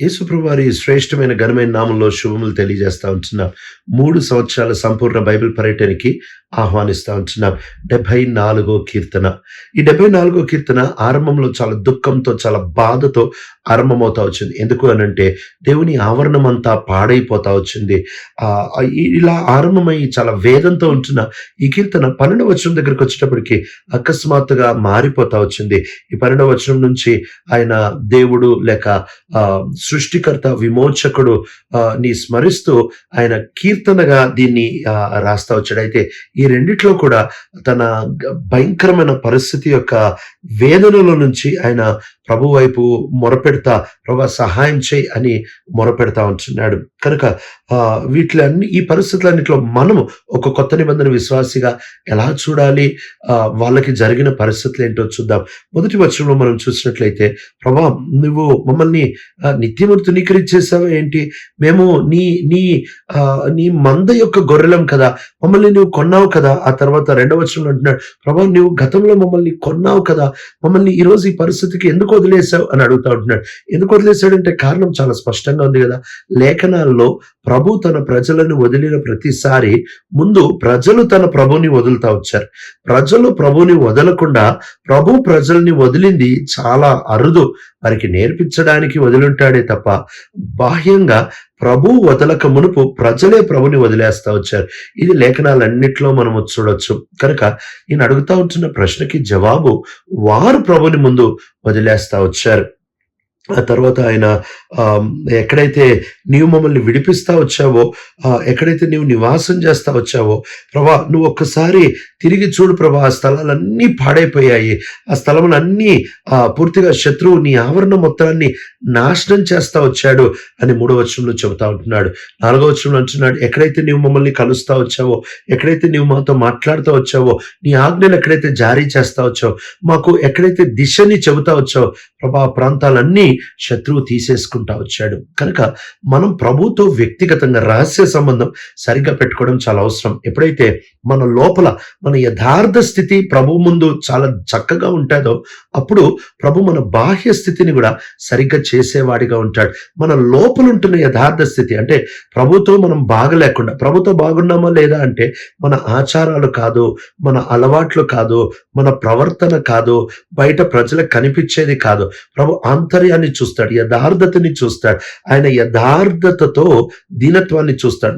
యేసుప్రభువారి శ్రేష్టమైన ఘనమైన నామంలో శుభములు తెలియజేస్తూ ఉంటున్నాం. మూడు సంవత్సరాల సంపూర్ణ బైబిల్ పర్యటనకి ఆహ్వానిస్తూ ఉంటున్నాం. డెబ్బై నాలుగో కీర్తన. ఈ డెబ్బై నాలుగో కీర్తన ఆరంభంలో చాలా దుఃఖంతో చాలా బాధతో ఆరంభమవుతా వచ్చింది. ఎందుకు అనంటే దేవుని ఆవరణం అంతా పాడైపోతా వచ్చింది. ఆ ఇలా ఆరంభమై చాలా వేదంతో ఉంటున్న ఈ కీర్తన పన్నెండవ వచనం దగ్గరికి వచ్చేటప్పటికి అకస్మాత్తుగా మారిపోతా వచ్చింది. ఈ పన్నెండవ వచనం నుంచి ఆయన దేవుడు లేక ఆ, సృష్టికర్త విమోచకుడు ఆ, ని స్మరిస్తూ ఆయన కీర్తనగా దీన్ని ఆ, రాస్తా వచ్చాడు. అయితే ఈ రెండిట్లో కూడా తన భయంకరమైన పరిస్థితి యొక్క వేదనల నుంచి ఆయన ప్రభు వైపు మొరపెడతా ప్రభు సహాయం చేయి అని మొరపెడతా ఉంటున్నాడు. కనుక ఆ, ఈ పరిస్థితులన్నింటిలో మనము ఒక కొత్త నిబంధన విశ్వాసిగా ఎలా చూడాలి? ఆ, వాళ్ళకి జరిగిన పరిస్థితులు ఏంటో చూద్దాం. మొదటి వచనంలో మనం చూసినట్లయితే ప్రభా నువ్వు మమ్మల్ని ఆ, నిత్యము ఏంటి? మేము నీ నీ ఆ, నీ మంద యొక్క గొర్రెలం కదా మమ్మల్ని నువ్వు కొన్నావు కదా? ఆ తర్వాత రెండవ వచనంలో అంటున్నాడు ప్రభా నువ్వు గతంలో మమ్మల్ని కొన్నావు కదా మమ్మల్ని ఈరోజు ఈ పరిస్థితికి ఎందుకు వదిలేశావు? అని అడుగుతా ఉంటున్నాడు. ఎందుకు వదిలేశాడంటే కారణం చాలా స్పష్టంగా ఉంది కదా. లేఖనాల్లో ప్రభు తన ప్రజలను వదిలిన ప్రతిసారి ముందు ప్రజలు తన ప్రభుని వదులుతా వచ్చారు. ప్రజలు ప్రభుని వదలకుండా ప్రభు ప్రజల్ని వదిలింది చాలా అరుదు. వారికి నేర్పించడానికి వదిలింటాడే తప్ప బాహ్యంగా ప్రభు వదలక మునుపు ప్రజలే ప్రభుని వదిలేస్తా వచ్చారు. ఇది లేఖనాలన్నిట్లో మనము చూడొచ్చు. కనుక ఈయన అడుగుతా ఉంటున్న ప్రశ్నకి జవాబు వారు ప్రభుని ముందు వదిలేస్తా వచ్చారు. ఆ తర్వాత ఆయన ఎక్కడైతే నీవు మమ్మల్ని విడిపిస్తా వచ్చావో ఎక్కడైతే నీవు నివాసం చేస్తా వచ్చావో ప్రభా నువ్వు ఒక్కసారి తిరిగి చూడు ప్రభా ఆ స్థలాలన్నీ పాడైపోయాయి. ఆ స్థలములన్నీ ఆ, పూర్తిగా శత్రువు నీ ఆవరణ మొత్తాన్ని నాశనం చేస్తా వచ్చాడు అని మూడో వచనంలో చెబుతా ఉంటున్నాడు. నాలుగో వచనంలో అంటున్నాడు ఎక్కడైతే నీవు మమ్మల్ని కలుస్తా వచ్చావో ఎక్కడైతే నీవు మాతో మాట్లాడుతూ వచ్చావో నీ ఆజ్ఞలు ఎక్కడైతే జారీ చేస్తా వచ్చావో మాకు ఎక్కడైతే దిశని చెబుతా వచ్చావో ప్రభా ఆ ప్రాంతాలన్నీ శత్రువు తీసేసుకుంటా వచ్చాడు. కనుక మనం ప్రభుతో వ్యక్తిగతంగా రహస్య సంబంధం సరిగ్గా పెట్టుకోవడం చాలా అవసరం. ఎప్పుడైతే మన లోపల మన యథార్థ స్థితి ప్రభు ముందు చాలా చక్కగా ఉంటుందో అప్పుడు ప్రభు మన బాహ్య స్థితిని కూడా సరిగ్గా చేసేవాడిగా ఉంటాడు. మన లోపల ఉంటున్న యథార్థ స్థితి అంటే ప్రభుతో మనం బాగలేకుండా ప్రభుతో బాగున్నామా లేదా అంటే మన ఆచారాలు కాదు మన అలవాట్లు కాదు మన ప్రవర్తన కాదు బయట ప్రజలకు కనిపించేది కాదు. ప్రభు ఆంతర్యాన్ని చూస్తాడు యథార్థతని చూస్తాడు. ఆయన యథార్థతతో దీనత్వాన్ని చూస్తాడు.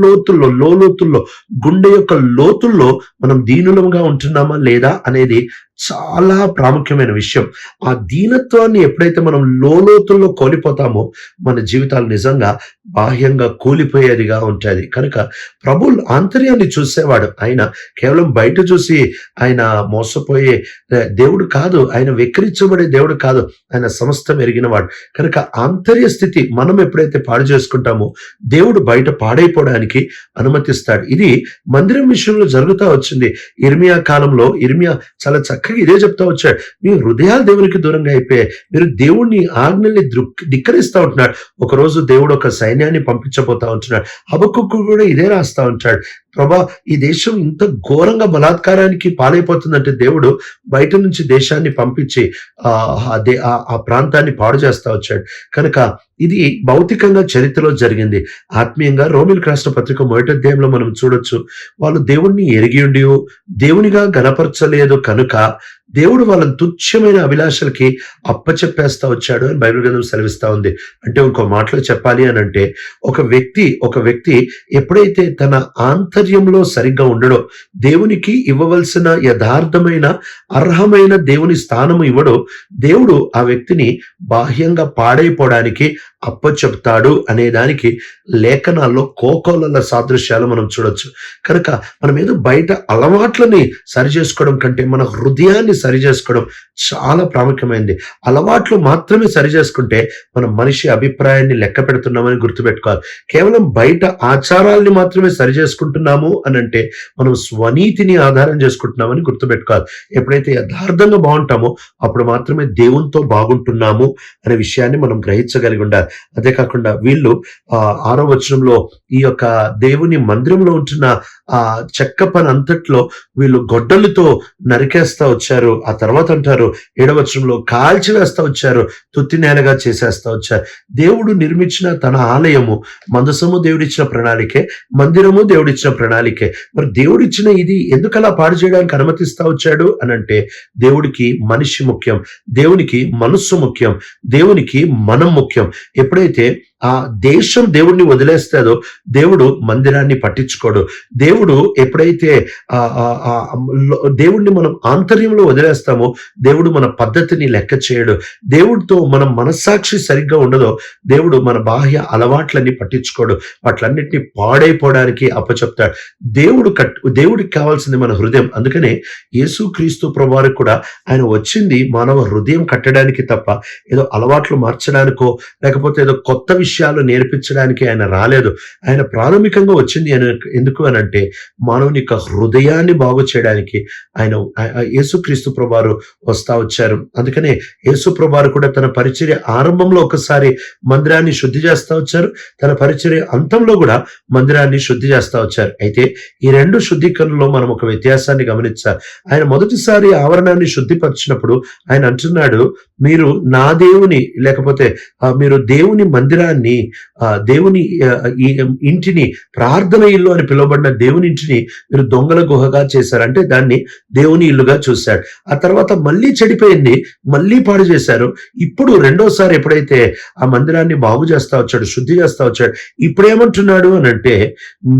లోతుల్లో లోతుల్లో గుండె యొక్క లోతుల్లో మనం దీనులముగా ఉంటున్నామా లేదా అనేది చాలా ప్రాముఖ్యమైన విషయం. ఆ దీనత్వాన్ని ఎప్పుడైతే మనం లోతుల్లో కోల్పోతామో మన జీవితాలు నిజంగా బాహ్యంగా కూలిపోయేదిగా ఉంటుంది కనుక ప్రభు ఆంతర్యాన్ని చూసేవాడు. ఆయన కేవలం బయట చూసి ఆయన మోసపోయే దేవుడు కాదు. ఆయన వెక్కిరించబడే దేవుడు కాదు. ఆయన సమస్తం ఎరిగినవాడు. కనుక ఆంతర్య స్థితి మనం ఎప్పుడైతే పాడు చేసుకుంటామో దేవుడు బయట పాడైపోవడానికి అనుమతిస్తాడు. ఇది మందిరం విషయంలో జరుగుతూ వచ్చింది. ఇర్మియా కాలంలో ఇర్మియా చాలా చక్క చక్కగా ఇదే చెప్తా వచ్చాడు. మీ హృదయాలు దేవునికి దూరంగా అయిపోయాయి. మీరు దేవుణ్ణి ఆజ్ఞల్ని దృక్ ధిక్కరిస్తా ఉంటున్నాడు. ఒక రోజు దేవుడు ఒక సైన్యాన్ని పంపించబోతా ఉంటున్నాడు. హబక్కు కూడా ఇదే రాస్తా ఉంటాడు ప్రభా ఈ దేశం ఇంత ఘోరంగా బలాత్కారానికి పాలైపోతుందంటే దేవుడు బయట నుంచి దేశాన్ని పంపించి ఆ ఆ ప్రాంతాన్ని పాడు చేస్తా వచ్చాడు. కనుక ఇది భౌతికంగా చరిత్రలో జరిగింది. ఆత్మీయంగా రోమిల్ రాష్ట్ర పత్రిక మొదటి అధ్యాయంలో మనం చూడొచ్చు వాళ్ళు దేవుణ్ణి ఎరిగి ఉండి దేవునిగా గనపరచలేదు కనుక దేవుడు వాళ్ళ తుచ్చమైన అభిలాషలకి అప్పచెప్పేస్తా వచ్చాడు అని బైబిల్ గ్రంథం సెలవిస్తా ఉంది. అంటే ఇంకో మాటలో చెప్పాలి అని అంటే ఒక వ్యక్తి ఒక వ్యక్తి ఎప్పుడైతే తన ఆంతర్ ఆంతర్యంలో సరిగ్గా ఉండడో. దేవునికి ఇవ్వవలసిన యథార్థమైన అర్హమైన దేవుని స్థానము ఇవ్వడో. దేవుడు ఆ వ్యక్తిని బాహ్యంగా పాడైపోవడానికి అప్పచెప్తాడు అనే దానికి లేఖనాల్లో కోకోలల సాదృశ్యాలు మనం చూడొచ్చు. కనుక మనం ఏదో బయట అలవాట్లని సరి చేసుకోవడం కంటే మన హృదయాన్ని సరి చేసుకోవడం చాలా ప్రాముఖ్యమైనది అలవాట్లు మాత్రమే సరి చేసుకుంటే మనం మనిషి అభిప్రాయాన్ని లెక్క పెడుతున్నామని గుర్తుపెట్టుకోవాలి. కేవలం బయట ఆచారాల్ని మాత్రమే సరి చేసుకుంటున్నాము అని అంటే మనం స్వనీతిని ఆధారం చేసుకుంటున్నామని గుర్తుపెట్టుకోవాలి. ఎప్పుడైతే యథార్థంగా బాగుంటామో అప్పుడు మాత్రమే దేవునితో బాగుంటున్నాము అనే విషయాన్ని మనం గ్రహించగలిగి ఉండాలి. అదే కాకుండా వీళ్ళు ఆ ఆరో వచనంలో ఈ యొక్క దేవుని మందిరంలో ఉంటున్న ఆ చెక్క పని అంతట్లో వీళ్ళు గొడ్డలతో నరికేస్తా వచ్చారు. ఆ తర్వాత అంటారు ఏడవచనంలో కాల్చి వేస్తా వచ్చారు తుత్తి నేలగా చేసేస్తా వచ్చారు. దేవుడు నిర్మించిన తన ఆలయము మందసము దేవుడిచ్చిన ప్రణాళికే మందిరము దేవుడిచ్చిన ప్రణాళికే. మరి దేవుడిచ్చిన ఇది ఎందుకు అలా పాడు చేయడానికి అనుమతిస్తా వచ్చాడు అని అంటే దేవుడికి మనిషి ముఖ్యం దేవునికి మనస్సు ముఖ్యం దేవునికి మనం ముఖ్యం. ఎప్పుడైతే ఆ దేశం దేవుడిని వదిలేస్తాదో దేవుడు మందిరాన్ని పట్టించుకోడు. దేవుడు ఎప్పుడైతే ఆ దేవుడిని మనం ఆంతర్యంలో వదిలేస్తామో దేవుడు మన పద్ధతిని లెక్క చేయడు. దేవుడితో మన మనస్సాక్షి సరిగ్గా ఉండదో దేవుడు మన బాహ్య అలవాట్లన్నీ పట్టించుకోడు. వాటిలన్నింటినీ పాడైపోవడానికి అప్పచెప్తాడు. దేవుడు కట్ దేవుడికి కావాల్సింది మన హృదయం. అందుకనే యేసు క్రీస్తు ప్రభువారికి కూడా ఆయన వచ్చింది మానవ హృదయం కట్టడానికి తప్ప ఏదో అలవాట్లు మార్చడానికో లేకపోతే ఏదో కొత్త విషయాలు నేర్పించడానికి ఆయన రాలేదు. ఆయన ప్రాథమికంగా వచ్చింది ఆయన ఎందుకు అని అంటే మానవుని యొక్క హృదయాన్ని బాగు చేయడానికి ఆయన యేసుక్రీస్తు ప్రభారు వస్తా వచ్చారు. అందుకనే యేసు ప్రభారు కూడా తన పరిచర్య ఆరంభంలో ఒకసారి మందిరాన్ని శుద్ధి చేస్తా వచ్చారు. తన పరిచర్య అంతంలో కూడా మందిరాన్ని శుద్ధి చేస్తా వచ్చారు. అయితే ఈ రెండు శుద్ధీకరణలో మనం ఒక వ్యత్యాసాన్ని గమనించాలి. ఆయన మొదటిసారి ఆవరణాన్ని శుద్ధిపరిచినప్పుడు ఆయన అంటున్నాడు మీరు నా దేవుని లేకపోతే మీరు దేవుని మందిరాన్ని ఆ, దేవుని ఇంటిని ప్రార్థన ఇల్లు అని పిలువబడిన దేవుని ఇంటిని మీరు దొంగల గుహగా చేశారు. అంటే దాన్ని దేవుని ఇల్లుగా చూశాడు. ఆ తర్వాత మళ్ళీ చెడిపోయింది మళ్ళీ పాడు చేశారు. ఇప్పుడు రెండోసారి ఎప్పుడైతే ఆ మందిరాన్ని బాగు చేస్తా వచ్చాడు శుద్ధి చేస్తా వచ్చాడు ఇప్పుడు ఏమంటున్నాడు అని అంటే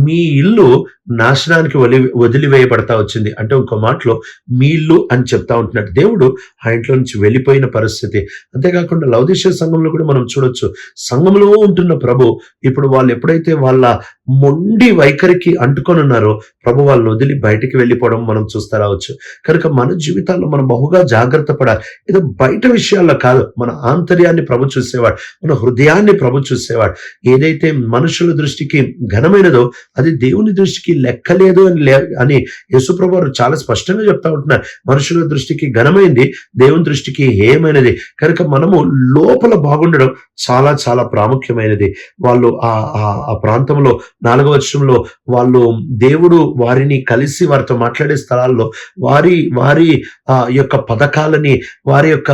మీ ఇల్లు నాశనానికి వలి వదిలివేయబడతా వచ్చింది. అంటే ఇంకో మాటలో మీళ్ళు అని చెప్తా ఉంటున్నాడు. దేవుడు ఆ ఇంట్లో నుంచి వెళ్ళిపోయిన పరిస్థితి. అంతేకాకుండా లౌదిష సంఘంలో కూడా మనం చూడొచ్చు. సంఘంలో ఉంటున్న ప్రభు ఇప్పుడు వాళ్ళు ఎప్పుడైతే వాళ్ళ మొండి వైఖరికి అంటుకొని ఉన్నారో ప్రభు వాళ్ళని వదిలి బయటికి వెళ్ళిపోవడం మనం చూస్తా రావచ్చు. కనుక మన జీవితాల్లో మనం బహుగా జాగ్రత్త పడాలి. ఏదో బయట విషయాల్లో కాదు. మన ఆంతర్యాన్ని ప్రభు చూసేవాడు మన హృదయాన్ని ప్రభు చూసేవాడు. ఏదైతే మనుషుల దృష్టికి ఘనమైనదో అది దేవుని దృష్టికి లెక్కలేదు అని లే అని యశుప్రభు చాలా స్పష్టంగా చెప్తా ఉంటున్నారు. మనుషుల దృష్టికి ఘనమైంది దేవుని దృష్టికి హేయమైనది. కనుక మనము లోపల బాగుండడం చాలా చాలా ప్రాముఖ్యమైనది. వాళ్ళు ఆ ఆ- ఆ ప్రాంతంలో నాలుగవ వర్షంలో వాళ్ళు దేవుడు వారిని కలిసి వారితో మాట్లాడే స్థలాల్లో వారి వారి ఆ, యొక్క పథకాలని వారి యొక్క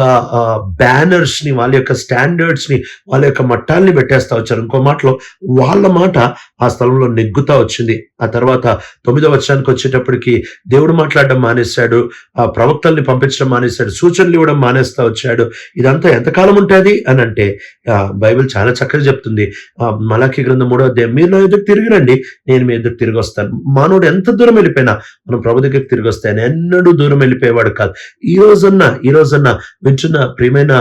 బ్యానర్స్ని వాళ్ళ యొక్క స్టాండర్డ్స్ని వాళ్ళ యొక్క మట్టాల్ని పెట్టేస్తా వచ్చారు. ఇంకో మాటలో వాళ్ళ మాట ఆ స్థలంలో నెగ్గుతా వచ్చింది. ఆ తర్వాత తొమ్మిదో వర్షానికి వచ్చేటప్పటికి దేవుడు మాట్లాడడం మానేశాడు ఆ ప్రవక్తల్ని పంపించడం మానేశాడు సూచనలు ఇవ్వడం మానేస్తా వచ్చాడు. ఇదంతా ఎంతకాలం ఉంటుంది అని అంటే ఆ, బైబిల్ చాలా చక్కగా చెప్తుంది. మలాఖీ గ్రంథం మూడో అధ్యాయం. మీరు నా ఎదురు తిరిగి రండి నేను మీ ఎదురు తిరిగి వస్తాను మానవుడు ఎంత దూరం వెళ్ళిపోయినా మనం ప్రభు దగ్గరికి తిరిగి వస్తాయని ఎన్నడూ దూరం వెళ్ళిపోయేవాడు కాదు. ఈ రోజున్న ఈ రోజన్నా వింటున్న ప్రియమైన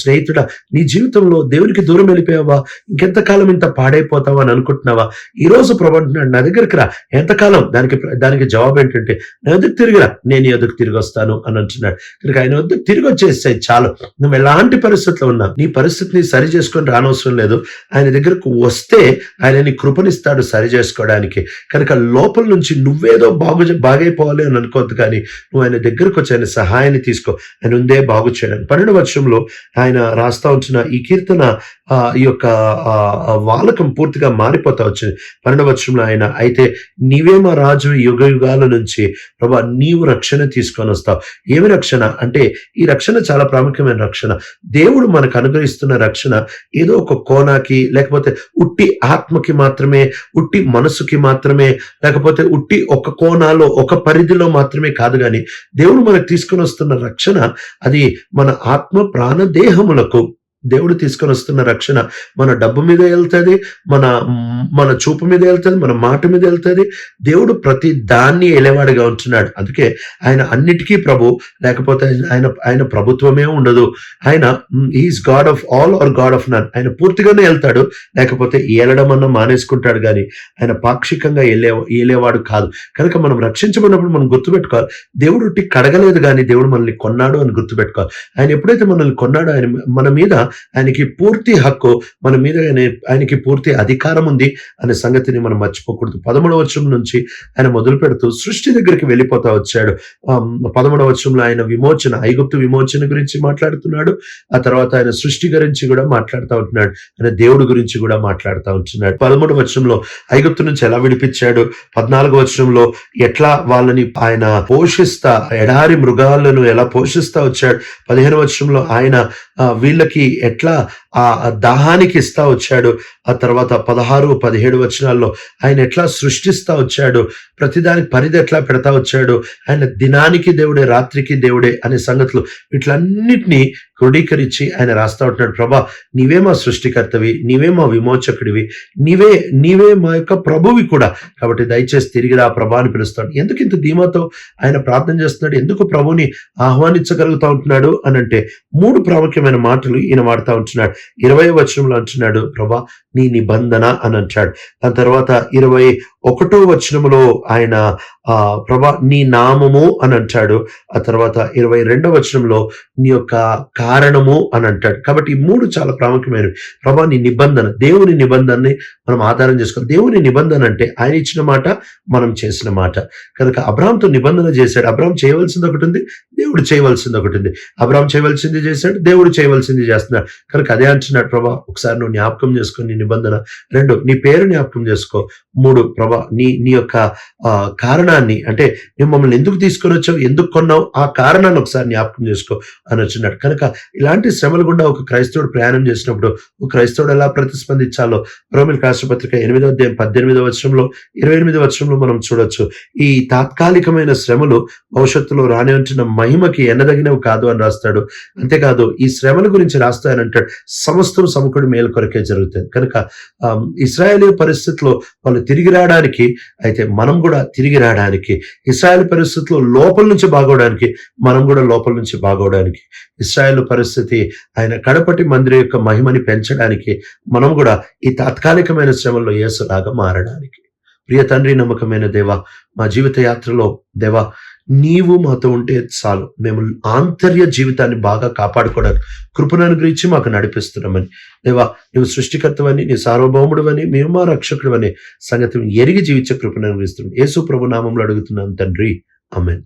స్నేహితుడ నీ జీవితంలో దేవునికి దూరం వెళ్ళిపోయావా? ఇంకెంతకాలం ఇంత పాడైపోతావా అని అనుకుంటున్నావా? ఈ రోజు ప్రభు అంటున్నాడు నా దగ్గరికి రా. ఎంతకాలం? దానికి దానికి జవాబు ఏంటంటే నా ఎదురు తిరిగిరా నేను నీ ఎదురు తిరిగి వస్తాను అని అంటున్నాడు. కనుక ఆయన వద్ద తిరిగి వచ్చేస్తే చాలు. నువ్వు ఎలాంటి పరిస్థితిలో ఉన్నా నీ పరిస్థితిని సరి చేసుకొని రానవసరం లేదు. ఆయన దగ్గరకు వస్తే ఆయన నీ కృపనిస్తాడు సరి చేసుకోవడానికి. కనుక లోపల నుంచి నువ్వేదో బాగు బాగైపోవాలి అని అనుకోవద్దు కానీ నువ్వు ఆయన దగ్గరకు వచ్చి ఆయన సహాయాన్ని తీసుకో. ఆయన ఉందే బాగు చేయడానికి. పన్నెండు వర్షంలో ఆయన రాస్తా ఉంచిన ఈ కీర్తన ఈ యొక్క వాలకం పూర్తిగా మారిపోతా వచ్చింది. పన్నెండు ఆయన అయితే నీవేమో రాజు యుగ యుగాల నుంచి. ప్రభా నీవు రక్షణ తీసుకొని వస్తావు. ఏమి రక్షణ? అంటే ఈ రక్షణ చాలా ప్రాముఖ్యమైన రక్షణ. దేవుడు మనకు అనుగ్రహిస్తున్న రక్షణ ఏదో ఒక కోణాకి లేకపోతే ఉట్టి ఆత్మకి మాత్రమే ఉట్టి మనసుకి మాత్రమే లేకపోతే ఉట్టి ఒక కోణాలో ఒక పరిధిలో మాత్రమే కాదు కానీ దేవుడు మనకు తీసుకొని వస్తున్న రక్షణ అది మన ఆత్మ ప్రాణ దేహములకు దేవుడు తీసుకొని వస్తున్న రక్షణ మన డబ్బు మీద వెళ్తుంది మన మన చూపు మీద వెళ్తుంది మన మాట మీద వెళ్తుంది. దేవుడు ప్రతి దాన్ని ఎలేవాడిగా ఉంటున్నాడు. అందుకే ఆయన అన్నిటికీ ప్రభు లేకపోతే ఆయన ఆయన ప్రభుత్వమే ఉండదు. ఆయన is god of all or god of none ఆయన పూర్తిగానే వెళ్తాడు లేకపోతే ఏలడం అన్న మానేసుకుంటాడు కానీ ఆయన పాక్షికంగా వెళ్ళే ఏలేవాడు కాదు. కనుక మనం రక్షించబడినప్పుడు మనం గుర్తుపెట్టుకోవాలి దేవుడు కడగలేదు కానీ దేవుడు మనల్ని కొన్నాడు అని గుర్తుపెట్టుకోవాలి. ఆయన ఎప్పుడైతే మనల్ని కొన్నాడో ఆయన మన మీద ఆయనకి పూర్తి హక్కు మన మీద ఆయనకి పూర్తి అధికారం ఉంది అనే సంగతిని మనం మర్చిపోకూడదు. పదమూడవ వచనం నుంచి ఆయన మొదలు పెడుతూ సృష్టి దగ్గరికి వెళ్ళిపోతా వచ్చాడు. పదమూడవ వచనంలో ఆయన విమోచన ఐగుప్తు విమోచన గురించి మాట్లాడుతున్నాడు. ఆ తర్వాత ఆయన సృష్టి గురించి కూడా మాట్లాడుతూ ఉంటున్నాడు. ఆయన దేవుడి గురించి కూడా మాట్లాడుతూ ఉంటున్నాడు. పదమూడు వర్షంలో ఐగుప్తు నుంచి ఎలా విడిపించాడు? పద్నాలుగు వర్షంలో ఎట్లా వాళ్ళని ఆయన పోషిస్తా ఎడారి మృగాలను ఎలా పోషిస్తా వచ్చాడు? పదిహేను వర్షంలో ఆయన వీళ్ళకి ఎట్లా ఆ దాహానికి ఇస్తా వచ్చాడు? ఆ తర్వాత పదహారు పదిహేడు వచనాల్లో ఆయన ఎట్లా సృష్టిస్తా వచ్చాడు? ప్రతిదానికి పరిధి ఎట్లా పెడతా వచ్చాడు? ఆయన దినానికి దేవుడే రాత్రికి దేవుడే అనే సంగతులు వీటిలన్నిటినీ క్రోడీకరించి ఆయన రాస్తా ఉంటున్నాడు. ప్రభా నీవే మా సృష్టికర్తవి నీవే మా విమోచకుడివి నీవే నీవే మా యొక్క ప్రభువి కూడా. కాబట్టి దయచేసి తిరిగి రా ప్రభా అని పిలుస్తాడు. ఎందుకు ఇంత ధీమాతో ఆయన ప్రార్థన చేస్తున్నాడు? ఎందుకు ప్రభుని ఆహ్వానించగలుగుతా ఉంటున్నాడు అని అంటే మూడు ప్రాముఖ్యమైన మాటలు ఈయన వాడుతూ ఉంటున్నాడు. ఇరవై వచనంలో అంటున్నాడు ప్రభా నీ నిబంధన అని అంటాడు. దాని తర్వాత ఇరవై ఒకటో వచనములో ఆయన ఆ ప్రభా నీ నామము అని అంటాడు. ఆ తర్వాత ఇరవై రెండవ వచనంలో నీ యొక్క కారణము అని అంటాడు. కాబట్టి ఈ మూడు చాలా ప్రాముఖ్యమైనవి. ప్రభా నీ నిబంధన దేవుని నిబంధనని మనం ఆధారం చేసుకోవాలి దేవుని నిబంధన అంటే ఆయన ఇచ్చిన మాట మనం చేసిన మాట. కనుక అబ్రామ్తో నిబంధన చేశాడు. అబ్రామ్ చేయవలసింది ఒకటి ఉంది దేవుడు చేయవలసింది ఒకటి ఉంది. అబ్రామ్ చేయవలసింది చేశాడు దేవుడు చేయవలసింది చేస్తున్నాడు. కనుక అదే అంటున్నాడు ప్రభా ఒకసారి నువ్వు జ్ఞాపకం చేసుకో నీ నిబంధన. రెండు నీ పేరు జ్ఞాపకం చేసుకో. మూడు ప్రభా నీ నీ యొక్క కారణాన్ని అంటే నువ్వు మమ్మల్ని ఎందుకు తీసుకొని వచ్చావు ఎందుకు కొన్నావు ఆ కారణాన్ని ఒకసారి జ్ఞాపకం చేసుకో అని వచ్చినాడు. కనుక ఇలాంటి శ్రమల గుండా ఒక క్రైస్తవుడు ప్రయాణం చేసినప్పుడు ఒక క్రైస్తవుడు ఎలా ప్రతిస్పందించాలో రోమిల్ రాష్ట్రపత్రిక ఎనిమిదో అధ్యాయం పద్దెనిమిదో వర్షంలో ఇరవై ఎనిమిది వర్షంలో మనం చూడొచ్చు. ఈ తాత్కాలికమైన శ్రమలు భవిష్యత్తులో రాని ఉంటున్న మహిమకి ఎన్నదగినవి కాదు అని రాస్తాడు. అంతేకాదు ఈ శ్రమల గురించి రాస్తాయనంటాడు సమస్తం సమకుడి మేలు కొరకే జరుగుతుంది. కనుక ఆమ్, ఇస్రాయేలీ పరిస్థితిలో వాళ్ళు తిరిగి రావడానికి రావడానికి అయితే మనం కూడా తిరిగి రావడానికి ఇస్రాయల్ పరిస్థితిలో లోపల నుంచి బాగోవడానికి మనం కూడా లోపల నుంచి బాగోవడానికి ఇస్రాయల్ పరిస్థితి ఆయన కడపటి మందిరం యొక్క మహిమని పెంచడానికి మనం కూడా ఈ తాత్కాలికమైన శ్రమల్లో యేసులాగా మారడానికి. ప్రియ తండ్రి నమ్మకమైన దేవ మా జీవిత యాత్రలో దేవ నీవు మాతో ఉంటే చాలు. మేము ఆంతర్య జీవితాన్ని బాగా కాపాడుకోవడానికి కృపను అనుగ్రహించి మాకు నడిపిస్తున్నామని. లేవా నువ్వు సృష్టికర్తవని నీ సార్వభౌముడువని మేము మా రక్షకుడు సంగతి ఎరిగి జీవించే కృపను అనుగ్రహిస్తున్నాం. యేసు ప్రభు నామంలో అడుగుతున్నాను తండ్రి. ఆమెన్.